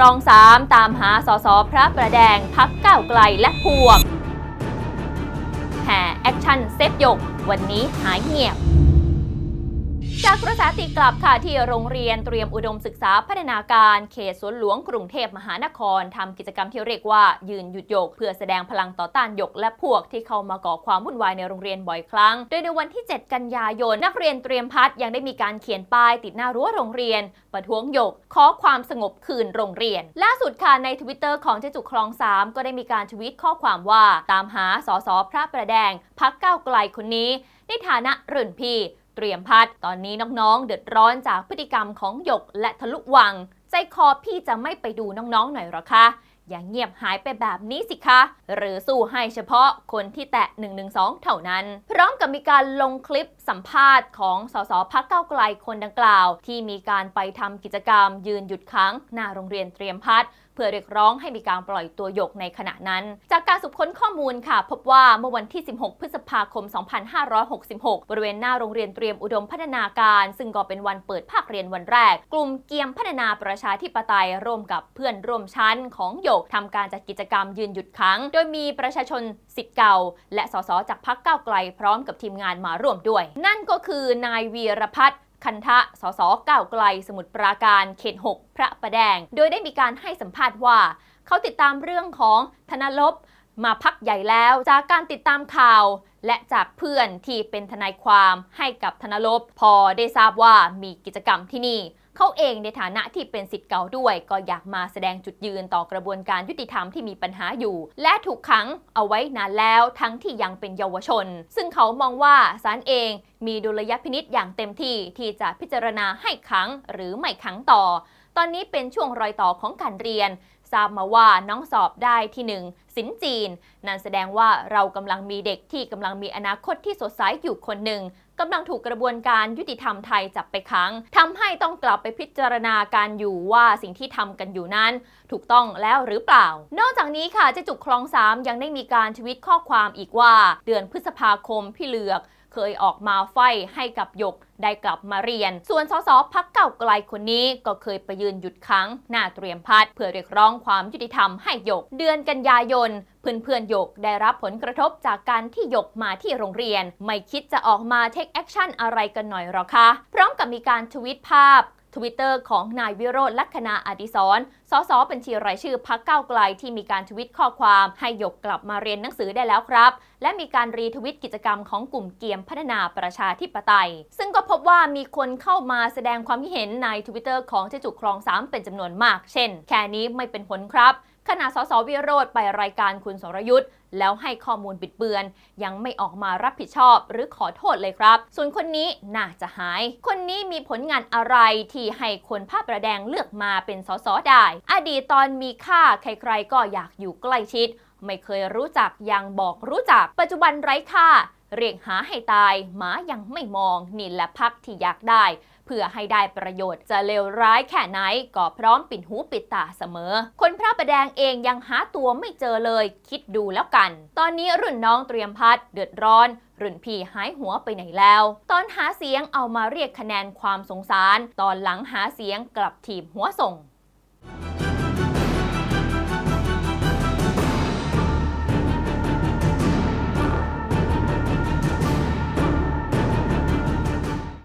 ลองสามตามหาสสพระประแดงพักก้าวไกลและพวกแห่แอคชั่นเซฟยก วันนี้หายเงียบ จากกระแสตีกลับค่ะที่โรงเรียนเตรียมอุดมศึกษาพัฒนาการเขตสวนหลวงกรุงเทพมหานครทำกิจกรรมที่เรียกว่ายืนหยุดหยก เพื่อแสดงพลังต่อต้านหยกและพวกที่เข้ามาก่อความวุ่นวายในโรงเรียนบ่อยครั้ง โดยในวันที่ 7 กันยายน นักเรียนเตรียมพัฒน์ยังได้มีการเขียนป้ายติดหน้ารั้วโรงเรียน ประท้วงหยก ขอความสงบคืนโรงเรียน ล่าสุดค่ะในทวิตเตอร์ของเจจุคลองสามก็ได้มีการทวิตข้อความว่าตามหาสสพระประแดงพักก้าวไกลคนนี้ในฐานะรุ่นพี่เตรียมพัด ตอนนี้น้องๆ เดือดร้อนจากพฤติกรรมของหยกและทะลุวัง ใจคอพี่จะไม่ไปดูน้องๆหน่อยหรอคะอย่างเงียบหายไปแบบนี้สิคะ หรือสู้ให้เฉพาะคนที่แตะ 112 เท่านั้น พร้อมกับมีการลงคลิปสัมภาษณ์ของสสพักเก้าไกลคนดังกล่าว ที่มีการไปทำกิจกรรมยืนหยุดค้างหน้าโรงเรียนเตรียมพัด พื่อเรียกร้องให้มีการปล่อยตัวหยกในขณะนั้น จากการสืบค้นข้อมูลค่ะ พบว่าเมื่อวันที่ 16 พฤษภาคม 2566 บริเวณหน้าโรงเรียนเตรียมอุดมพัฒนาการ ซึ่งก็เป็นวันเปิดภาคเรียนวันแรก กลุ่มเกียมพัฒนาประชาธิปไตยร่วมกับเพื่อนร่วมชั้นของหยกทำการจัดกิจกรรมยืนหยุดค้างโดยมีประชาชนสิทธิ์เก่า และสสจากพักก้าวไกลพร้อมกับทีมงานมาร่วมด้วย นั่นก็คือนายวีรพัฒน์ คันทะ สสก้าวไกล สมุทรปราการเขต 6 พระประแดง โดยได้มีการให้สัมภาษณ์ว่า เขาติดตามเรื่องของธนลบมาพักใหญ่แล้วจากการติดตามข่าว และจากเพื่อนที่เป็นทนายความให้กับธนลบพอได้ทราบว่ามีกิจกรรมที่นี่ เขาเองในฐานะที่เป็นสิทธิ์เก่าด้วย ก็อยากมาแสดงจุดยืนต่อกระบวนการยุติธรรมที่มีปัญหาอยู่ และถูกขังเอาไว้นานแล้วทั้งที่ยังเป็นเยาวชน ซึ่งเขามองว่าศาลเองมีดุลยพินิษอย่างเต็มที่ที่จะพิจารณาให้ขังหรือไม่ขังต่อ ตอนนี้เป็นช่วงรอยต่อของการเรียนทราบมาว่าน้องสอบได้ที่หนึ่งสินจีน นั่นแสดงว่าเรากำลังมีเด็กที่กำลังมีอนาคตที่สดใสอยู่คนหนึ่ง กำลังถูกกระบวนการยุติธรรมไทยจับไปขังทำให้ต้องกลับไปพิจารณาการอยู่ว่าสิ่งที่ทำกันอยู่นั้น ถูกต้องแล้วหรือเปล่า นอกจากนี้ค่ะเจจุกคลองสามยังได้มีการทวิตข้อความอีกว่า เดือนพฤษภาคมพี่เหลือก เคยออกมาไฟให้กับหยกได้กลับมาเรียน ส่วนสสพักเก่าไกลคนนี้ก็เคยไปยืนหยุดค้างหน้าเตรียมพัดเพื่อเรียกร้องความยุติธรรมให้หยก เดือนกันยายนเพื่อนๆหยกได้รับผลกระทบจากการที่หยกมาที่โรงเรียน ไม่คิดจะออกมาเทคแอคชั่นอะไรกันหน่อยหรอคะ พร้อมกับมีการทวิตภาพ ทวิตเตอร์ของนายวิโรธลักษณะอดิศรสสบัญชีรายชื่อพักเก้าไกลที่มีการทวิตข้อความให้หยกกลับมาเรียนหนังสือได้แล้วครับ และมีการรีทวิตกิจกรรมของกลุ่มเกียมพัฒนาประชาธิปไตย ซึ่งก็พบว่ามีคนเข้ามาแสดงความคิดเห็นในทวิตเตอร์ของเจจุกคลองสามเป็นจำนวนมาก เช่น แค่นี้ไม่เป็นผลครับ ขณะสสวิโรธไปรายการคุณสรยุทธ์แล้วให้ข้อมูลบิดเบือน ยังไม่ออกมารับผิดชอบ หรือขอโทษเลยครับ ส่วนคนนี้น่าจะหาย คนนี้มีผลงานอะไรที่ให้คนภาพประแดงเลือกมาเป็นสสได้ อดีตตอนมีค่าใครๆก็อยากอยู่ใกล้ชิด ไม่เคยรู้จักยังบอกรู้จัก ปัจจุบันไร้ค่า เรียกหาให้ตายหมายังไม่มอง นี่แหละพักที่อยากได้ เพื่อให้ได้ประโยชน์จะเลวร้ายแค่ไหน ก็พร้อมปิดหูปิดตาเสมอ คนพระประแดงเองยังหาตัวไม่เจอเลย คิดดูแล้วกัน ตอนนี้รุ่นน้องเตรียมพัดเดือดร้อนรุ่นพี่หายหัวไปไหนแล้ว ตอนหาเสียงเอามาเรียกคะแนนความสงสาร ตอนหลังหาเสียงกลับทีมหัวส่ง